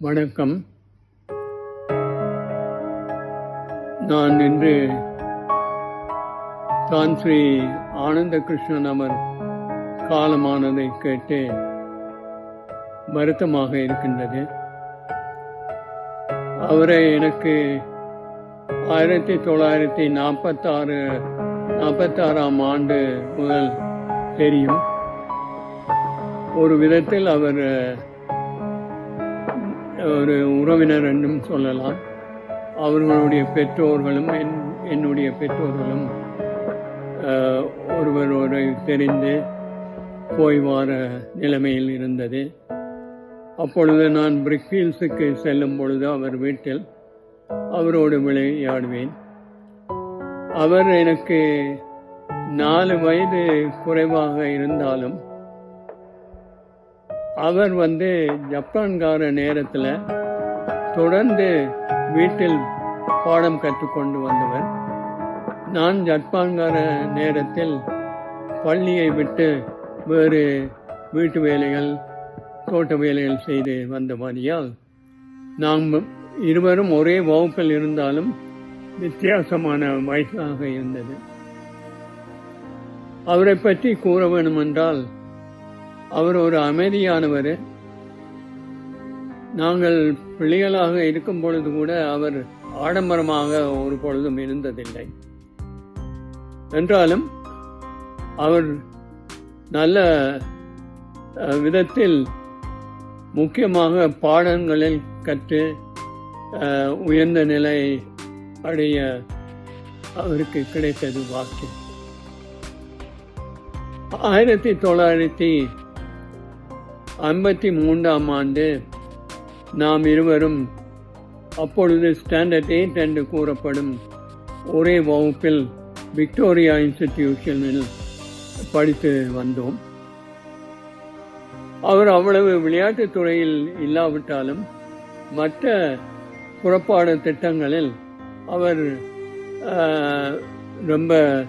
வணக்கம். நான் இன்று தான் ஸ்ரீ ஆனந்த கிருஷ்ணன் அவர் காலமானதை கேட்டு வருத்தமாக இருக்கின்றது. அவரை எனக்கு ஆயிரத்தி தொள்ளாயிரத்தி நாற்பத்தாறு நாற்பத்தாறாம் ஆண்டு முதல் தெரியும். ஒரு விதத்தில் அவர் ஒரு உறவினர் என்றும் சொல்லலாம். அவர்களுடைய பெற்றோர்களும் என் என்னுடைய பெற்றோர்களும் அஹ், ஒருவர் ஒரு தெரிந்து போய் வார நிலைமையில் இருந்தது. அப்பொழுது நான் பிரிக்ஃபீல்ஸுக்கு செல்லும் பொழுது அவர் வீட்டில் அவரோடு விளையாடுவேன். அவர் எனக்கு நாலு வயது குறைவாக இருந்தாலும் அவர் வந்து ஜப்பான்கார நேரத்தில் தொடர்ந்து வீட்டில் பாடம் கற்றுக்கொண்டு வந்தவர். நான் ஜப்பான்கார நேரத்தில் பள்ளியை விட்டு வேறு வீட்டு வேலைகள் தோட்ட வேலைகள் செய்து வந்த மாதிரியால் நாம் இருவரும் ஒரே வகுப்பில் இருந்தாலும் வித்தியாசமான வயசாக இருந்தது. அவரை பற்றி கூற வேண்டுமென்றால் அவர் ஒரு அமைதியானவர். நாங்கள் பிள்ளைகளாக இருக்கும் பொழுது கூட அவர் ஆடம்பரமாக ஒரு பொழுதும் இருந்ததில்லை. என்றாலும் அவர் நல்ல விதத்தில் முக்கியமாக பாடங்களில் கற்று உயர்ந்த நிலை அடைய அவருக்கு கிடைத்தது வாக்கியம் ஆயிரத்தி தொள்ளாயிரத்தி ஐம்பத்தி மூன்றாம் ஆண்டு நாம் இருவரும் அப்பொழுது ஸ்டாண்டர்ட் எயிட் என்று கூறப்படும் ஒரே வகுப்பில் விக்டோரியா இன்ஸ்டிடியூஷனில் படித்து வந்தோம். அவர் அவ்வளவு விளையாட்டுத் துறையில் இல்லாவிட்டாலும் மற்ற புறப்பாடு திட்டங்களில் அவர் ஆஹ், ரொம்ப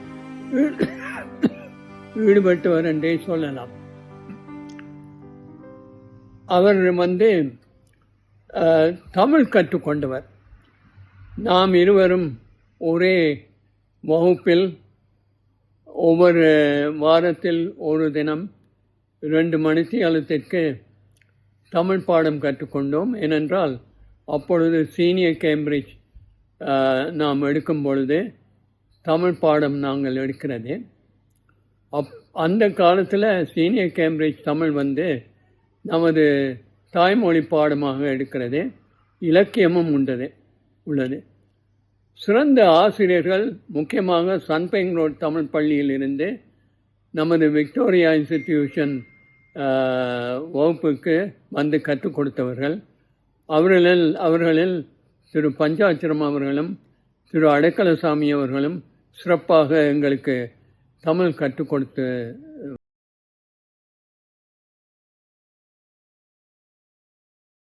ஈடுபட்டவர் என்றே சொல்லலாம். அவர் வந்து தமிழ் கற்றுக்கொண்டவர். நாம் இருவரும் ஒரே வகுப்பில் ஒவ்வொரு வாரத்தில் ஒரு தினம் ரெண்டு மணித்தியாலத்திற்கு தமிழ் பாடம் கற்றுக்கொண்டோம். ஏனென்றால் அப்பொழுது சீனியர் கேம்பிரிட்ஜ் நாம் எடுக்கும் பொழுது தமிழ் பாடம் நாங்கள் எடுக்கிறது. அப் அந்த காலத்தில் சீனியர் கேம்பிரிட்ஜ் தமிழ் வந்து நமது தாய்மொழி பாடமாக எடுக்கிறது இலக்கியமும் உண்டது உள்ளது. சிறந்த ஆசிரியர்கள் முக்கியமாக சன்பைங் ரோட் தமிழ் பள்ளியில் இருந்து நமது விக்டோரியா இன்ஸ்டிடியூஷன் வகுப்புக்கு வந்து கற்றுக் கொடுத்தவர்கள். அவர்களில் அவர்களில் திரு பஞ்சாட்சரம் அவர்களும் திரு அடைக்கலசாமி அவர்களும் சிறப்பாக எங்களுக்கு தமிழ் கற்றுக் கொடுத்து